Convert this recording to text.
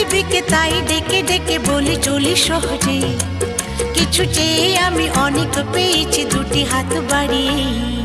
পৃথিবীকে তাই ডেকে ডেকে বলি, চলি সহজে কিছু চেয়ে আমি অনেক পেয়েছি, দুটি হাত বাড়িয়ে।